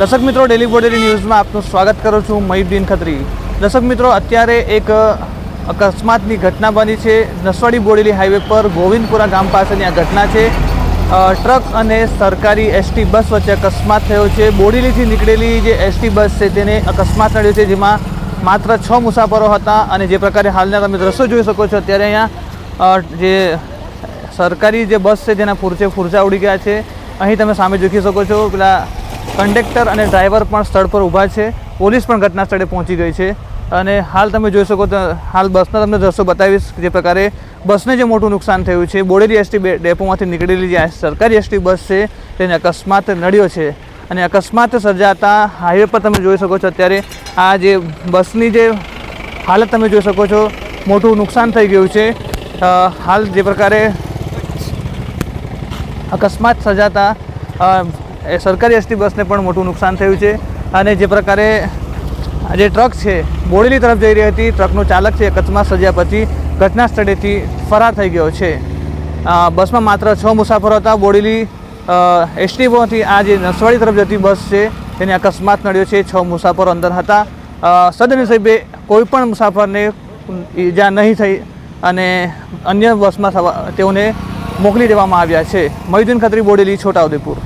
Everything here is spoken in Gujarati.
દર્શક મિત્રો ડેલી બોડેલી ન્યૂઝમાં આપનું સ્વાગત કરું છું મહીદ્દીન ખત્રી. દર્શક મિત્રો, અત્યારે એક અકસ્માતની ઘટના બની છે. નસવાડી બોડેલી હાઈવે પર ગોવિંદપુરા ગામ પાસેની આ ઘટના છે. ટ્રક અને સરકારી એસટી બસ વચ્ચે અકસ્માત થયો છે. બોડેલીથી નીકળેલી જે એસટી બસ છે, તેને અકસ્માત નડ્યો છે, જેમાં માત્ર છ મુસાફરો હતા અને જે પ્રકારે હાલના તમે દ્રશ્યો જોઈ શકો છો, અત્યારે અહીંયા જે સરકારી જે બસ છે, જેના ફૂરચે ફૂરચા ઉડી ગયા છે. અહીં તમે સામે જોઈ શકો છો, પેલા કંડક્ટર અને ડ્રાઈવર પણ સ્થળ પર ઊભા છે. પોલીસ પણ ઘટના સ્થળે પહોંચી ગઈ છે. અને હાલ તમે જોઈ શકો તો હાલ બસના તમને દ્રશ્યો બતાવીશ જે પ્રકારે બસને જે મોટું નુકસાન થયું છે. બોડેલી એસટી ડેપોમાંથી નીકળેલી જે સરકારી એસટી બસ છે, તેને અકસ્માત નડ્યો છે. અને અકસ્માત સર્જાતા હાઈવે પર તમે જોઈ શકો છો અત્યારે આ જે બસની જે હાલત તમે જોઈ શકો છો, મોટું નુકસાન થઈ ગયું છે. હાલ જે પ્રકારે અકસ્માત સર્જાતા એ સરકારી એસટી બસને પણ મોટું નુકસાન થયું છે અને જે પ્રકારે જે ટ્રક છે, બોડેલી તરફ જઈ રહી હતી, ટ્રકનો ચાલક છે અકસ્માત સર્જ્યા પછી ઘટના સ્થળેથી ફરાર થઈ ગયો છે. બસમાં માત્ર છ મુસાફરો હતા. બોડેલી એસટીમાંથી આ જે નસવાડી તરફ જતી બસ છે, તેને અકસ્માત નડ્યો છે. છ મુસાફરો અંદર હતા. સદનસીબે કોઈ પણ મુસાફરને ઈજા નહીં થઈ અને અન્ય બસમાં તેઓને મોકલી દેવામાં આવ્યા છે. મયુદ્દીન ખત્રી, બોડેલી, છોટાઉદેપુર.